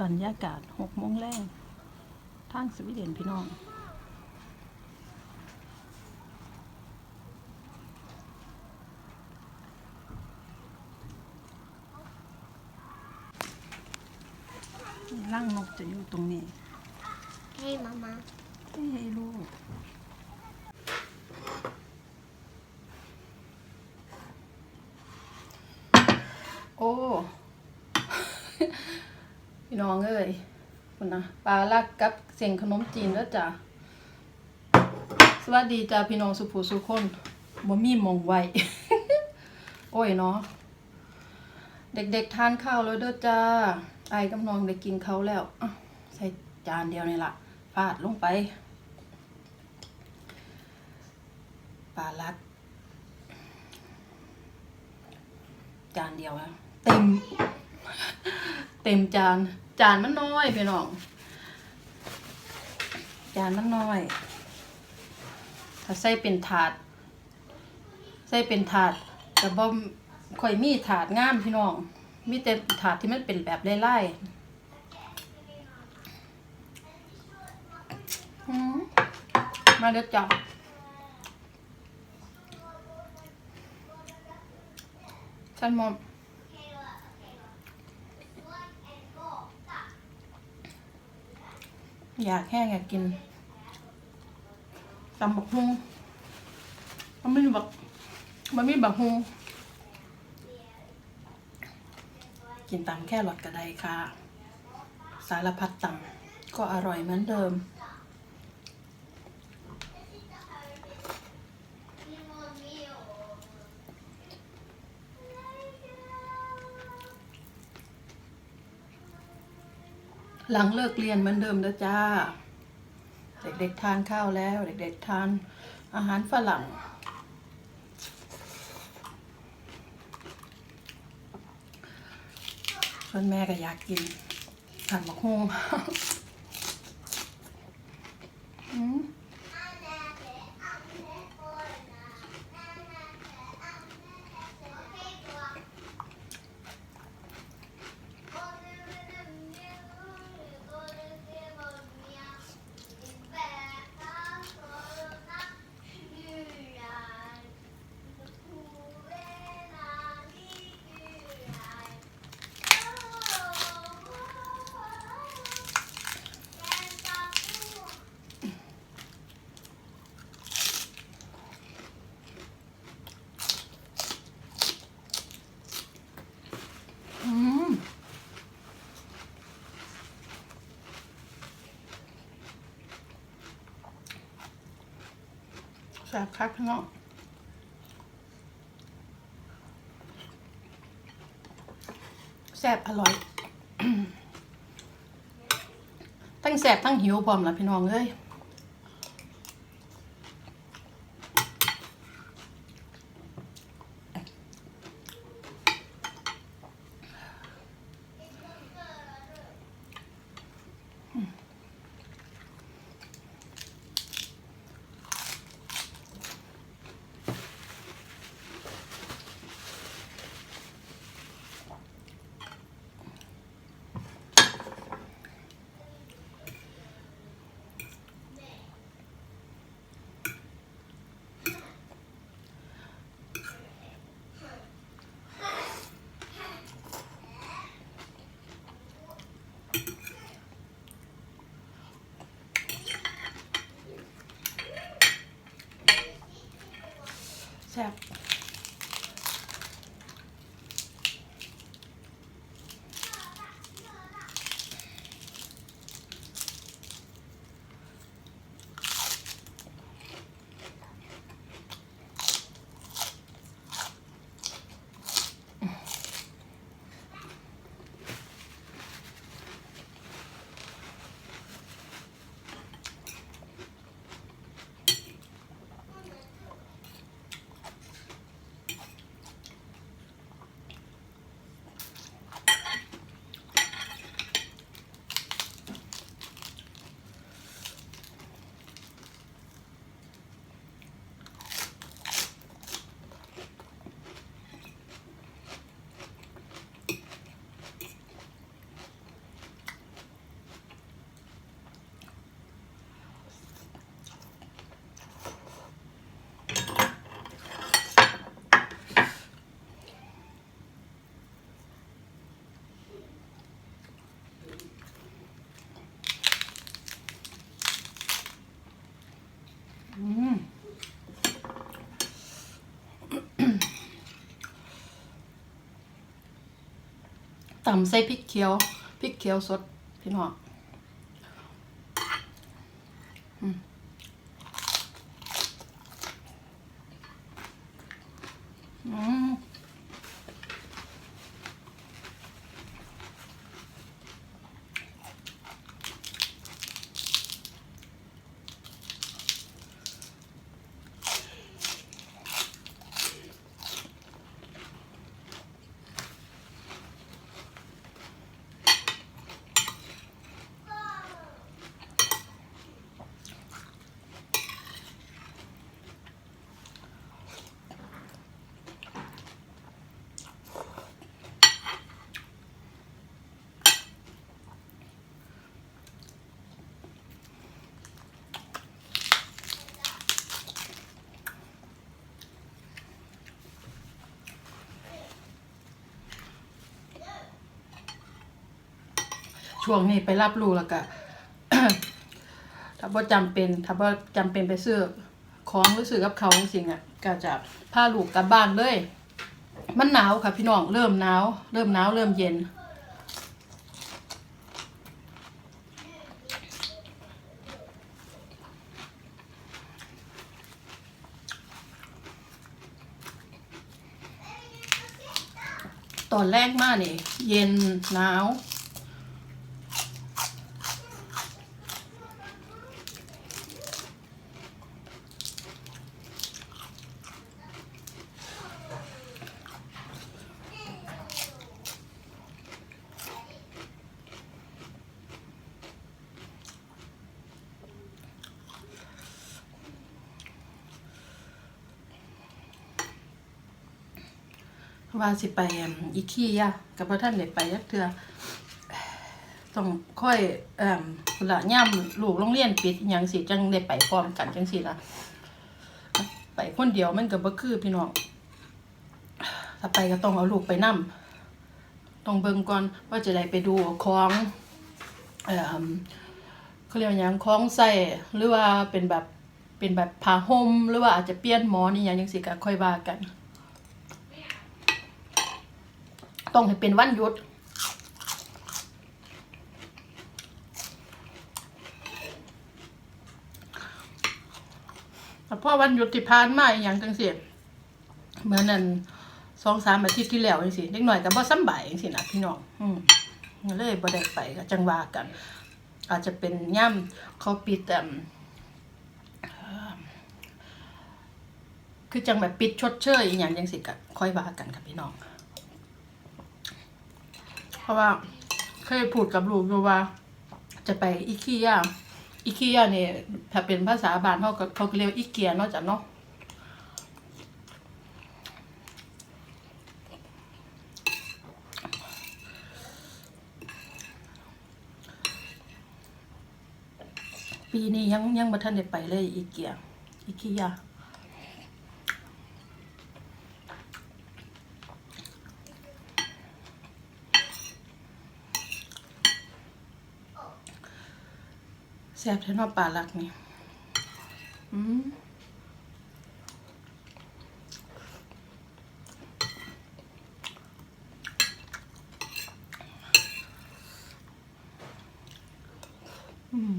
บรรยากาศหกโมงแรงทางสวีเดนพี่น้องร่างนกจะอยู่ตรงนี้ให้มามาให้ให้ลูกโอ้ พี่น้องเอ้ยคุณนะปลาลักกับเสียงขนมจีนแล้วจ้ะสวัสดีจ้าพี่น้องสุภูสุคนบ่มีมองไวโอ้ยเนาะเด็กๆทานข้าวแล้วเด้อจ้าไอ้กำนองได้กินเขาแล้วใส่จานเดียวนี่ละฟาดลงไปปลาลัด จานเดียวแล้วเต็ม เต็มจาน จานมันน้อยพี่น้อง จานมันน้อย ถ้าใส่เป็นถาด ใส่เป็นถาดแต่บ่ค่อยมีถาดงามพี่น้อง มีแต่ถาดที่มันเป็นแบบไล่ๆมาเด้อจ้ะฉันมอม อยากแห้งอยากกินตำบักฮุงมันไม่บักมันไม่บักฮุงกินตำแค่หลอดกระไดค่ะ สารพัดตำก็อร่อยเหมือนเดิม หลังเลิกเรียนเหมือนเดิมนะจ้า เด็กๆทานข้าวแล้ว เด็กๆทานอาหารฝรั่ง ส่วนแม่ก็อยากกินทานบักฮงอืม แซ่บคักพี่น้องแซ่บอร่อย ทั้งแซ่บทั้งหิวพร้อมละพี่น้องเอ้ย sea, ำใส่พริกเขียวพริกเขียวสดพี่น้องอืมอืม ช่วงนี้ไปรับรู้แล้วก็ถ้าว่าจำเป็นถ้าว่าจำเป็นไปซื้อของหรือซื้อกับเขาจริงๆอะก็จะพาลูกกลับบ้านเลย มันหนาวค่ะพี่น้องเริ่มหนาว เริ่มหนาวเริ่มเย็นตอนแรกมากนี่เย็นหนาว ว่าสิไปอั่นอีคียะกับพระท่านได้ไปยักเทือต้องค่อยเอ่มละย่ำลูกโรงเรียนปิดอย่างสิจังได้ไปพร้อมกันจังสิละไปคนเดียวมันก็บ่คือพี่น้องถ้าไปก็ต้องเอาลูกไปนํต้องเบิ่งก่อนว่าจะได้ไปดูของเอ่อเขาเรียกว่าหยังของใส่หรือว่าเป็นแบบเป็นแบบผ้าห่มหรือว่าอาจจะเปลี่ยนหมอนอย่างจังสิก็ค่อยว่ากัน ต้องให้เป็นวันหยุดแต่พอวันหยุดที่ผ่านมาอย่างจังสิเหมือนนั่นสองสามอาทิตย์ที่แล้วจังสิเด็กหน่อยก็บ่สำบายจังสินะพี่น้องอืมเลยบ่ได้ไปก็จังว่ากัน อาจจะเป็นย่ำเขาปิดแต่คือจังแบบปิดชดเชยอหย่างจังสิก็ค่อยว่ากันครับพี่น้อง ราะว่าเคยพูดกับลูกอยู่ว่า จะไปอีคียาอีคียาเนี่ยถ้าเป็นภาษาบาลเขาก็เขาเรียกอีเกียเนาะจ้ะเนาะปีนี้ยังยังบ่ทันได้ไปเลยอีเกียอีคีย แซ่บแท้เนอปลาลักนี่อืมอืม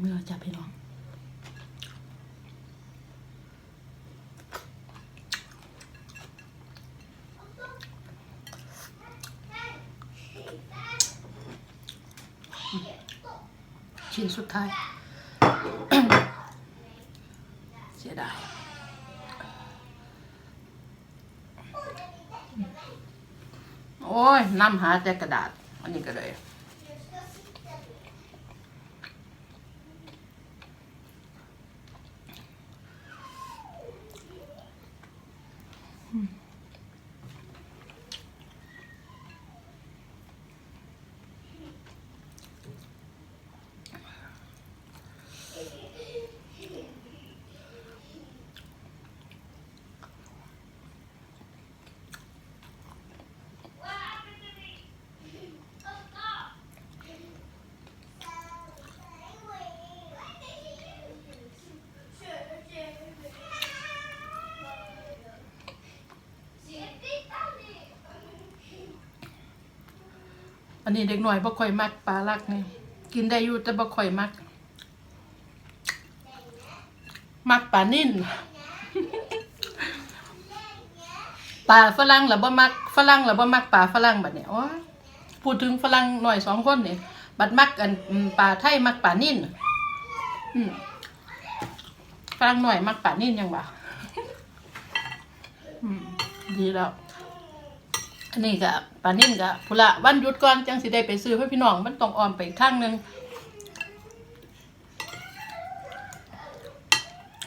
เมื่อจ้ะพี่น้องชิ้นสุดท้ายเสียดายโอ้ยน้ำหาแต่กระดาษ อันนี้ก็เลย อันนี้เด็กหน่อยบ่ค่อยมักปลาลักนี่กินได้อยู่แต่บ่ค่อยมัก มักปลานิ่นปลาฝรั่งแล้วบ่มักฝรั่งแล้วบ่มักปลาฝรั่งบัดนี้โอ้พูดถึงฝรั่งหน่อยสองคนนี่บัดมักอันปลาไทยมักปลานิ่นฝรั่งหน่อยมักปลานิ่นยังวะดีแล้ว อันนี้ก็ปลานิ่นก็พุละวันหยุดก่อนจังสิได้ไปซื้อให้พี่น้องมันต้องออมไปอีกข้างหนึ่ง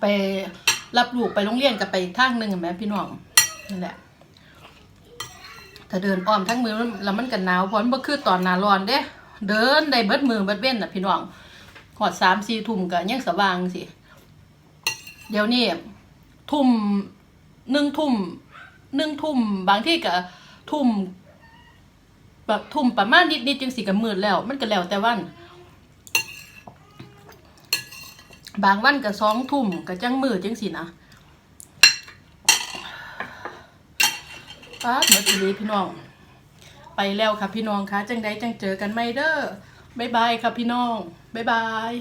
ไปรับลูกไปโรงเรียนกับไปอีกทางหนึ่งเห็นไหมพี่น้องนั่นแหละถ้าเดินอ้อมทั้งมือแล้วมันกันหนาวเพราะมันคือตอนหนาร้อนเด้ เดินได้เบิดมือเบิดเว้นน่ะพี่น้องหอดสามสี่ทุ่มก็ยังสว่างสิเดี๋ยวนี้ทุ่มหนึ่งทุ่มหนึ่งทุ่มบางที่ก็ ทุ่มแบบทุ่มประมาณนิดนิดๆจังสิกับมืดแล้ว มันก็แล้วแต่วัน บางวันก็สองทุ่มก็จังมืดจังสินะป้าดหมดอีหลีพี่น้อง ไปแล้วค่ะพี่น้องคะจังใดจังเจอกันไหมเด้อบ๊ายบายค่ะพี่น้องบ๊ายบาย